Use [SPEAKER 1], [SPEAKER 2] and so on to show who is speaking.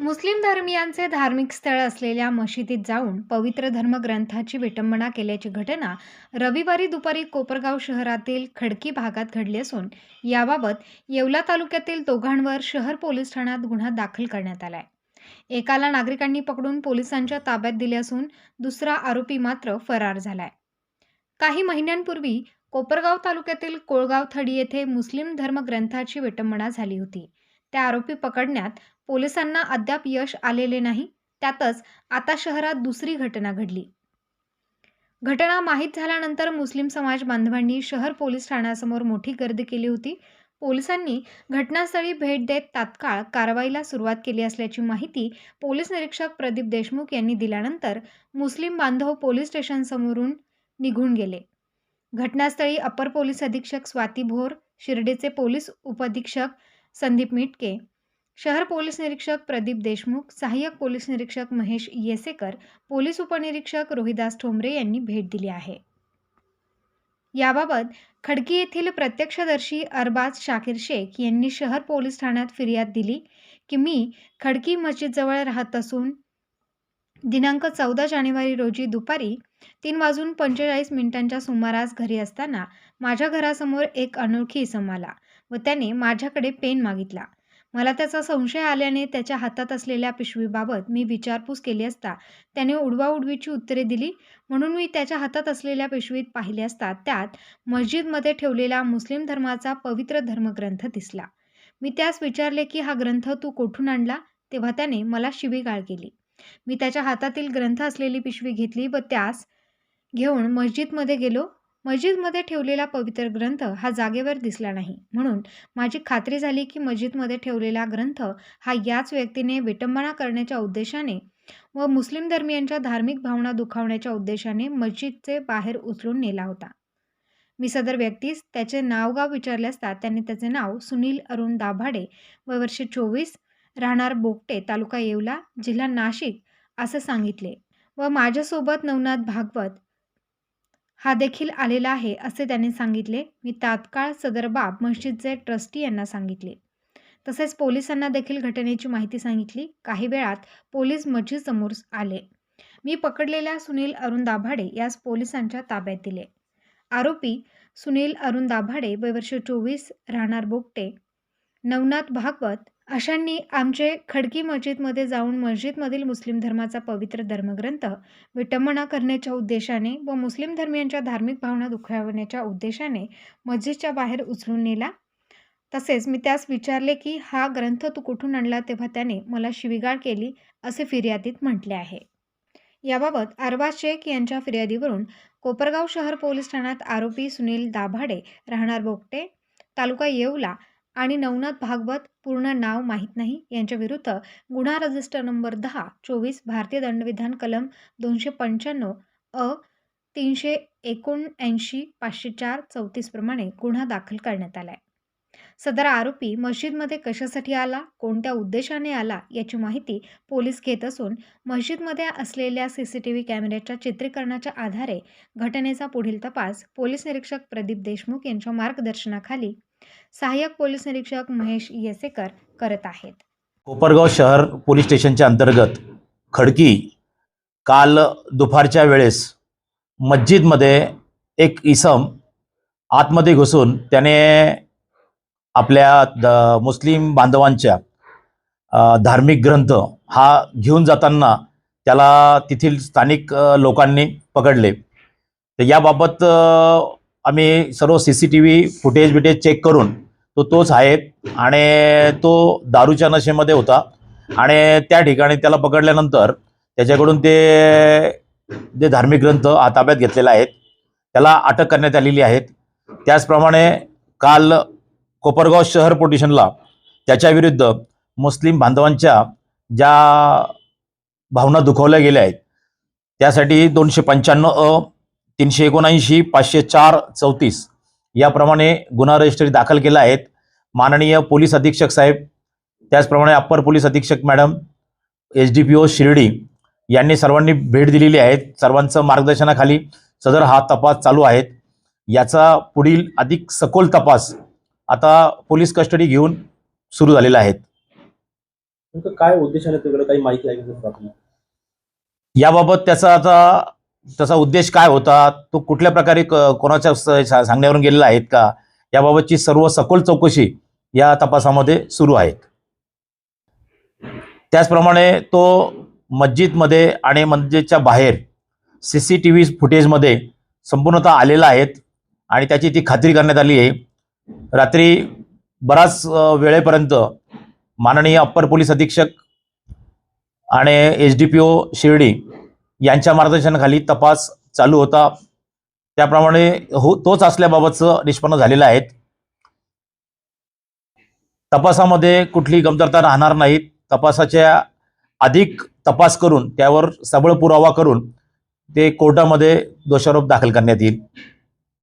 [SPEAKER 1] मुस्लिम धर्मियांचे धार्मिक स्थळ असलेल्या मशिदीत जाऊन पवित्र धर्मग्रंथाची विटंबना केल्याची घटना रविवारी दुपारी कोपरगाव शहरातील खडकी भागात घडली असून याबाबत येवला तालुक्यातील दोघांवर शहर पोलीस ठाण्यात गुन्हा दाखल करण्यात आलाय. एकाला नागरिकांनी पकडून पोलिसांच्या ताब्यात दिले असून दुसरा आरोपी मात्र फरार झालाय. काही महिन्यांपूर्वी कोपरगाव तालुक्यातील कोळगाव थडी येथे मुस्लिम धर्मग्रंथाची विटंबना झाली होती. त्या आरोपी पकडण्यात पोलिसांना अद्याप यश आलेले नाही. त्यातच आता शहरात दुसरी घटना घडली. घटना माहीत झाल्यानंतर मुस्लिम समाज बांधवांनी शहर पोलीस ठाण्यासमोर मोठी गर्दी केली होती. पोलिसांनी घटनास्थळी भेट देत तात्काळ कारवाईला सुरुवात केली असल्याची माहिती पोलीस निरीक्षक प्रदीप देशमुख यांनी दिल्यानंतर मुस्लिम बांधव पोलीस स्टेशनसमोरून निघून गेले. घटनास्थळी अपर पोलीस अधीक्षक स्वाती भोर शिर्डीचे पोलीस उपअधीक्षक संदीप मिटके शहर पोलीस निरीक्षक प्रदीप देशमुख सहाय्यक पोलीस निरीक्षक महेश येसेकर पोलीस उपनिरीक्षक रोहिदास ठोंबरे यांनी भेट दिली आहे. याबाबत खडकी येथील प्रत्यक्षदर्शी अरबाज शाकीर शेख यांनी शहर पोलीस ठाण्यात फिर्याद दिली की मी खडकी मस्जिदजवळ राहत असून दिनांक चौदा जानेवारी रोजी दुपारी तीन वाजून पंचेचाळीस मिनिटांच्या सुमारास घरी असताना माझ्या घरासमोर एक अनोळखी इसम आला व त्याने माझ्याकडे पेन मागितला. मला त्याचा संशय आल्याने त्याच्या हातात असलेल्या पिशवीबाबत मी विचारपूस केली असता त्याने उडवाउडवीची उत्तरे दिली. म्हणून मी त्याच्या हातात असलेल्या पिशवीत पाहिले असता त्यात मस्जिदमध्ये ठेवलेला मुस्लिम धर्माचा पवित्र धर्मग्रंथ दिसला. मी त्यास विचारले की हा ग्रंथ तू कोठून आणला? तेव्हा त्याने मला शिवीगाळ केली. मी त्याच्या हातातील ग्रंथ असलेली पिशवी घेतली व त्यास घेऊन मस्जिदमध्ये गेलो. मस्जिदमध्ये ठेवलेला पवित्र ग्रंथ हा जागेवर दिसला नाही. म्हणून माझी खात्री झाली की मस्जिदमध्ये ठेवलेला ग्रंथ हा याच व्यक्तीने विटंबना करण्याच्या उद्देशाने व मुस्लिम धर्मियांच्या धार्मिक भावना दुखावण्याच्या उद्देशाने मस्जिदचे बाहेर उचलून नेला होता. मी सदर व्यक्तीस त्याचे नावगाव विचारले असता त्यांनी त्याचे नाव सुनील अरुण दाभाडे व वर्षे चोवीस राहणार बोगटे तालुका येवला जिल्हा नाशिक असं सांगितले व माझ्यासोबत नवनाथ भागवत हा देखील आलेला आहे असे त्यांनी सांगितले. मी तात्काळ सदर बाब मस्जिदचे ट्रस्टी यांना सांगितले. तसेच पोलिसांना देखील घटनेची माहिती सांगितली. काही वेळात पोलीस मस्जिदसमोर आले. मी पकडलेल्या सुनील अरुण दाभाडे यास पोलिसांच्या ताब्यात दिले. आरोपी सुनील अरुण दाभाडे वय वर्ष चोवीस राहणार बोगटे नवनाथ भागवत अशांनी आमचे खडकी मस्जिदमध्ये जाऊन मस्जिदमधील मुस्लिम धर्माचा पवित्र धर्मग्रंथ विटंबना करण्याच्या उद्देशाने व मुस्लिम धर्मियांच्या धार्मिक भावना दुखावण्याच्या उद्देशाने मस्जिदच्या बाहेर उचलून नेला. तसेच मी त्यास विचारले की हा ग्रंथ तू कुठून आणला तेव्हा त्याने मला शिवीगाळ केली असे फिर्यादीत म्हटले आहे. याबाबत अरबाज शेख यांच्या फिर्यादीवरून कोपरगाव शहर पोलीस ठाण्यात आरोपी सुनील दाभाडे राहणार बोगटे तालुका येवला आणि नवनाथ भागवत पूर्ण नाव माहीत नाही. यांच्याविरुद्ध गुन्हा रजिस्टर नंबर दहा चोवीस भारतीय दंडविधान कलम दोनशे पंच्याण्णव अ तीनशे एकोणऐंशी पाचशे चार चौतीसप्रमाणे गुन्हा दाखल करण्यात आला आहे सदर आरोपी मस्जिदमध्ये कशासाठी आला कोणत्या उद्देशाने आला याची माहिती पोलीस घेत असून मस्जिदमध्ये असलेल्या सी सी टी व्ही कॅमेऱ्याच्या चित्रीकरणाच्या आधारे घटनेचा पुढील तपास पोलीस निरीक्षक प्रदीप देशमुख यांच्या मार्गदर्शनाखाली सहाय्यक पोलीस निरीक्षक महेश येसेकर करत आहेत.
[SPEAKER 2] कोपरगाव शहर पोलीस स्टेशनच्या अंतर्गत खडकी काल दुपारच्या वेळेस मस्जिदमध्ये एक इसम आतमध्ये घुसून त्याने आपल्या द मुस्लिम बांधवांच्या धार्मिक ग्रंथ हा घेऊन जाताना त्याला तेथील स्थानिक लोकांनी पकडले. तर याबाबत आम्ही सर्व C C T V footage बिटेज check करून तो तोच आहे आणि तो दारूच्या नशेमध्ये होता. आणि त्या ठिकाणी त्याला पकडल्यानंतर त्याच्याकडून ते जे धार्मिक ग्रंथ हा ताब्यात घेतलेला आहेत त्याला अटक करण्यात आलेली आहेत. त्याचप्रमाणे काल कोपरगाव शहर पोटिशनला त्याच्याविरुद्ध मुस्लिम बांधवांच्या ज्या भावना दुखवल्या गेल्या आहेत त्यासाठी दोनशे पंच्याण्णव अ तीनशे एकोणऐंशी पाचशे चार चौतीस. याप्रमाणे गुन्हा रजिस्ट्री दाखल केला आहेत माननीय पोलीस अधीक्षक साहेब त्याचप्रमाणे अप्पर पोलीस अधीक्षक madam H D P O Shirdi यांनी सर्वांनी भेट दिलेली आहे. सर्वांचं मार्गदर्शनाखाली सदर हा तपास चालू आहेत याचा पुढील अधिक सखोल तपास आता पोलीस कस्टडी घेऊन सुरू झालेला आहे.
[SPEAKER 3] नेमकं काय उद्देशाने तिकडे काही माहिती आहे
[SPEAKER 2] याबाबत त्याचा आता त्याचा उद्देश काय होता? तो कुठल्या प्रकारे क- कोणाच्या सांगण्यावरून गेलेला आहेत का? याबाबतची सर्व सखोल चौकशी या तपासामध्ये सुरू आहेत. त्याचप्रमाणे तो मस्जिदमध्ये आणि मस्जिदच्या बाहेर सी सी टी व्ही फुटेजमध्ये संपूर्णतः आलेला आहेत आणि त्याची ती खात्री करण्यात आली आहे. रात्री बराच वेळेपर्यंत माननीय अप्पर पोलीस अधीक्षक आणि H D P O Shirdi यांच्या मार्गदर्शनाखाली तपास चालू होता. त्याप्रमाणे हो तोच असल्याबाबतचं निष्पन्न झालेलं आहे. तपासामध्ये कुठली कमतरता राहणार नाहीत. तपासाच्या अधिक तपास करून त्यावर सबळ पुरावा करून ते कोर्टामध्ये दोषारोप दाखल करण्यात येईल.